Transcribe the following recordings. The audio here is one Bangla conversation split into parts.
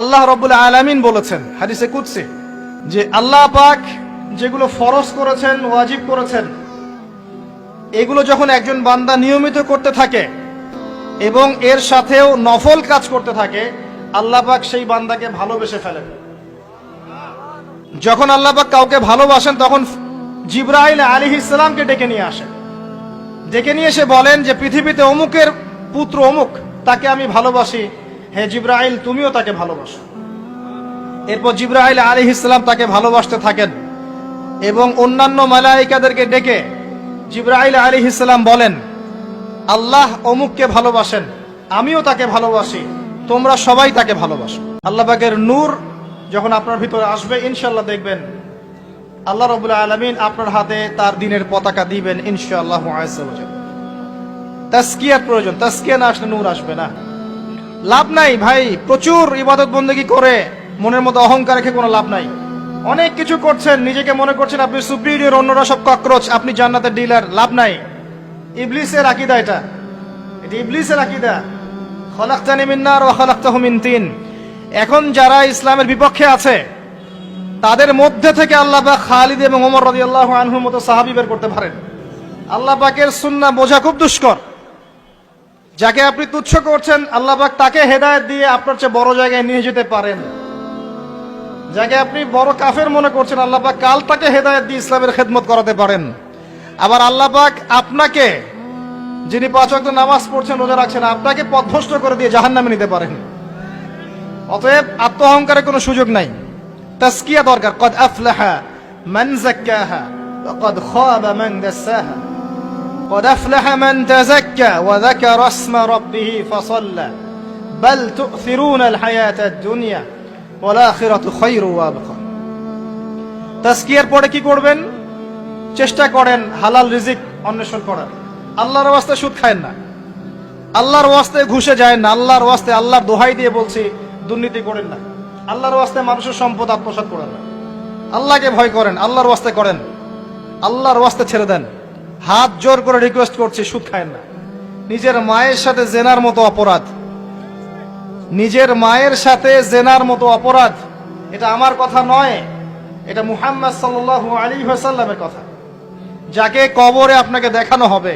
আল্লাহ রব্বুল আলামিন বলেছেন, হাদিসে কুদসি, যে আল্লাহ পাক যেগুলো ফরজ করেছেন, ওয়াজিব করেছেন, এগুলো যখন একজন বান্দা নিয়মিত করতে থাকে এবং এর সাথেও নফল কাজ করতে থাকে, আল্লাহ পাক সেই বান্দাকে ভালোবেসে ফেলেন। যখন আল্লাহ পাক কাউকে ভালোবাসেন, তখন জিব্রাইল আলী ইসলামকে ডেকে নিয়ে আসেন ডেকে নিয়ে এসে বলেন যে, পৃথিবীতে অমুকের পুত্র অমুক, তাকে আমি ভালোবাসি হে জিব্রাইল, তুমিও তাকে ভালোবাসো। এরপর জিব্রাইল আলী ইসলাম তাকে ভালোবাসতে থাকেন এবং অন্যান্য মালাইকাদেরকে ডেকে জিব্রাইল আলী ইসলাম বলেন, আল্লাহ অমুককে ভালোবাসেন, আমিও তাকে ভালোবাসি, তোমরা সবাই তাকে ভালোবাসো। আল্লাহ পাকের নূর যখন আপনার ভিতরে আসবে ইনশাল্লাহ দেখবেন আল্লাহ রবুল্লা আলমিন আপনার হাতে তার দিনের পতাকা দিবেন, ইনশাআল্লাহ তাস্কিয়ার প্রয়োজন তাস্কিয়া না আসলে নূর আসবে না। লাভ নাই, ভাই। প্রচুর ইবাদত বন্দেগি করে। মনের মতো অহংকার রেখে কোনো লাভ নাই। অনেক কিছু করছেন, নিজেকে মনে করছেন আপনি সুপ্রিয়র, অন্যরা সব ককরোচ, আপনি জান্নাতের ডিলার লাভ নাই। ইবলিসের আকিদা এটা। এটা ইবলিসের আকিদা। খলাক্তানি মিন্নার ও খলাক্তাহু মিন তিন। এখন যারা ইসলামের বিপক্ষে আছে, তাদের মধ্যে থেকে আল্লাহ পাক খালিদ এবং ওমর রাদিয়াল্লাহু আনহুর মতো সাহাবী বের করতে পারেন। আল্লাহ পাকের সুন্নাহ বোঝা খুব দুষ্কর। যাকে আপনি তুচ্ছ করছেন আল্লাহ পাক তাকে হেদায়েত দিয়ে আপনার চেয়ে বড় জায়গায় নিয়ে যেতে পারেন। যাকে আপনি বড় কাফের মনে করছেন, আল্লাহবাক কাল তাকে হেদায়েত দিয়ে ইসলামের খেদমত করাতে পারেন। আবার আল্লাহ পাক আপনাকে, যিনি পাঁচ নামাজ পড়ছেন, রোজা রাখছেন, আপনাকে পথভ্রষ্ট করে দিয়ে জাহান্নামে নিতে পারেন। অতএব আত্ম অহংকারের কোনো সুযোগ নাই। তাস্কিয়া দরকার। কদ আফলাহা মান যাক্কাহা ওয়া কদ খাবা মান দাসাহা। قد أفلح من تزكى وذكر اسم ربه فصلى بل تؤثرون الحياة الدنيا والآخرة خير وأبقى তাস্কিয়ার পরে কি করবেন চেষ্টা করেন হালাল রিজিক অন্বেষণ করার আল্লাহর ওয়াস্তে সুদ খায়েন না আল্লাহর ওয়াস্তে ঘুষে যায় না আল্লাহর ওয়াস্তে আল্লাহর দোহাই দিয়ে বলছি দুর্নীতি করেন না আল্লাহর ওয়াস্তে মানুষের সম্পদ আত্মসাৎ করেন না আল্লাহকে ভয় করেন আল্লাহর ওয়াস্তে করেন আল্লাহর ওয়াস্তে ছেড়ে দেন হাত জোর করে রিকোয়েস্ট করছি, সুদ খায় না। নিজের মায়ের সাথে জেনার মতো অপরাধ। নিজের মায়ের সাথে জেনার মতো অপরাধ, এটা আমার কথা নয়, এটা মুহাম্মদ সাল্লাল্লাহু আলী সাল্লামের কথা। যাকে কবরে আপনাকে দেখানো হবে,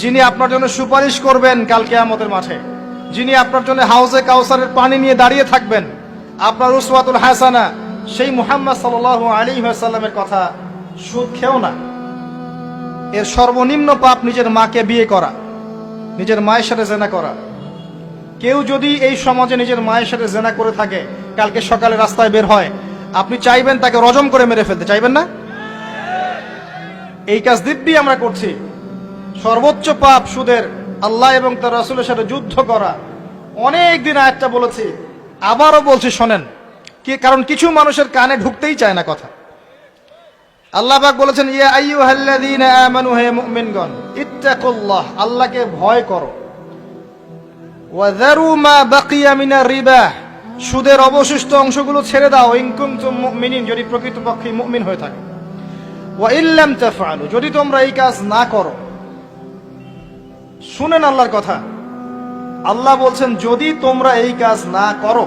যিনি আপনার জন্য সুপারিশ করবেন কাল কেয়ামতের মাঠে, যিনি আপনার জন্য হাউজে কাউসারের পানি নিয়ে দাঁড়িয়ে থাকবেন, আপনার উসওয়াতুল হাসানা, সেই মুহাম্মদ সাল্লাল্লাহু আলী সাল্লামের কথা সুদ খেও না। এর সর্বনিম্ন পাপ নিজের মাকে বিয়ে করা, নিজের মায়ের সাথে জেনা করা। কেউ যদি এই সমাজে নিজের মায়ের সাথে জেনা করে থাকে, কালকে সকালে রাস্তায় বের হয়, আপনি চাইবেন তাকে রজম করে মেরে ফেলতে, চাইবেন না? এই কাজ দিব্যি আমরা করছি। সর্বোচ্চ পাপ সুদের আল্লাহ এবং তার রাসুলের সাথে যুদ্ধ করা। অনেক দিন আয়াতটা বলেছি, আবারও বলছি শোনেন, কি কারণ কিছু মানুষের কানে ঢুকতেই চায় না কথা। আল্লাহ পাক বলেছেন, ইয়া আইয়ুহাল্লাযীনা আমানু, হে মুমিনগণ, ইত্তাকুল্লাহ, আল্লাহকে ভয় করো। ওয়া যারু মা বাকিয়া মিনার রিবা, সুদের অবশিষ্ট অংশগুলো ছেড়ে দাও, ইন কুনতুম মুমিনিন, যদি প্রকৃতপক্ষে মুমিন হয়ে থাকে। ওয়া ইল্লাম তাফআলু, যদি তোমরা এই কাজ না করো। শুনেন আল্লাহর কথা। আল্লাহ বলছেন, যদি তোমরা এই কাজ না করো,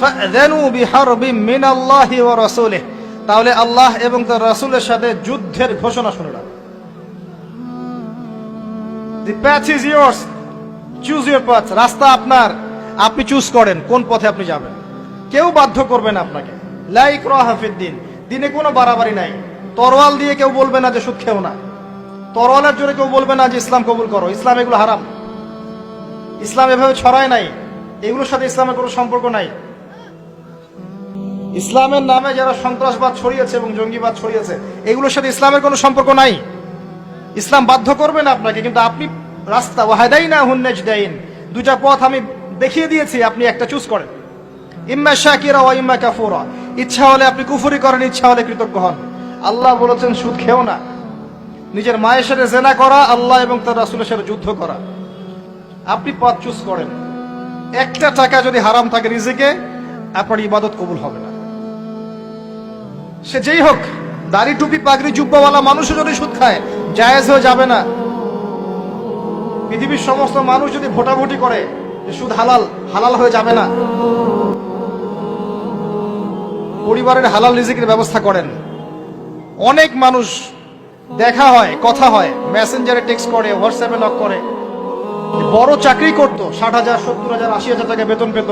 ফাযানু বিহারবিম মিনাল্লাহি ওয়া রাসূলিহি। তাহলে আল্লাহ এবং তার রাসূলের সাথে যুদ্ধের ঘোষণা শুনে ইজ চুজ ইউর রাস্তা আপনার। আপনি চুজ করেন কোন পথে আপনি যাবেন। কেউ বাধ্য করবে না আপনাকে। লাইক রাহাফিদ দিন। দিনে কোনো বাড়াবাড়ি নাই। তরোয়াল দিয়ে কেউ বলবে না যে সুদ খেও না। তরোয়ালের জোরে কেউ বলবে না যে ইসলাম কবুল করো। ইসলাম এগুলো হারাম। ইসলাম এভাবে ছড়ায় নাই। এগুলোর সাথে ইসলামের কোনো সম্পর্ক নাই। ইসলামের নামে যারা সন্ত্রাসবাদ ছড়িয়েছে এবং জঙ্গিবাদ ছড়িয়েছে, এগুলোর সাথে ইসলামের কোনো সম্পর্ক নাই। ইসলাম বাধ্য করবে না আপনাকে, কিন্তু আপনি রাস্তা ওয়াহাদাই না হুন্নেজ দেইন দুটা পথ আমি দেখিয়ে দিয়েছি, আপনি একটা চুজ করেন। ইম্মা শাকিরা ও ইম্মা কাফুরা। ইচ্ছা হলে আপনি কুফুরি করেন, ইচ্ছা হলে কৃতজ্ঞ হন। আল্লাহ বলেছেন, সুদ খেও না। নিজের মায়ের সাথে জেনা করা, আল্লাহ এবং তার রাসুলের সাথে যুদ্ধ করা। আপনি পথ চুজ করেন। একটা টাকা যদি হারাম থাকে রিজিকে, আপনার ইবাদত কবুল হবে না। সে যেই হোক, দাড়ি, টুপি, পাগড়ি, জুব্বাওয়ালা মানুষও যদি সুদ খায়, জায়েজ হয়ে যাবে না। পৃথিবীর সমস্ত মানুষ যদি ভোটাভুটি করে, যে সুদ হালাল হালাল হয়ে যাবে না। পরিবারের হালাল রিজিকের ব্যবস্থা করেন। অনেক মানুষ, দেখা হয়, কথা হয়, মেসেঞ্জারে টেক্সট করে, হোয়াটসঅ্যাপে লক করে। বড় চাকরি করতো, ষাট হাজার, সত্তর হাজার, আশি হাজার টাকা বেতন পেত।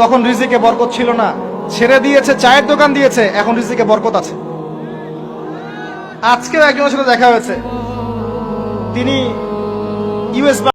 তখন রিজিকে বরকত ছিল না। ছেড়ে দিয়েছে, চায়ের দোকান দিয়েছে, এখন রিজিকে বরকত আছে। আজকেও একজনের সাথে দেখা হয়েছে। তিনি ইউএস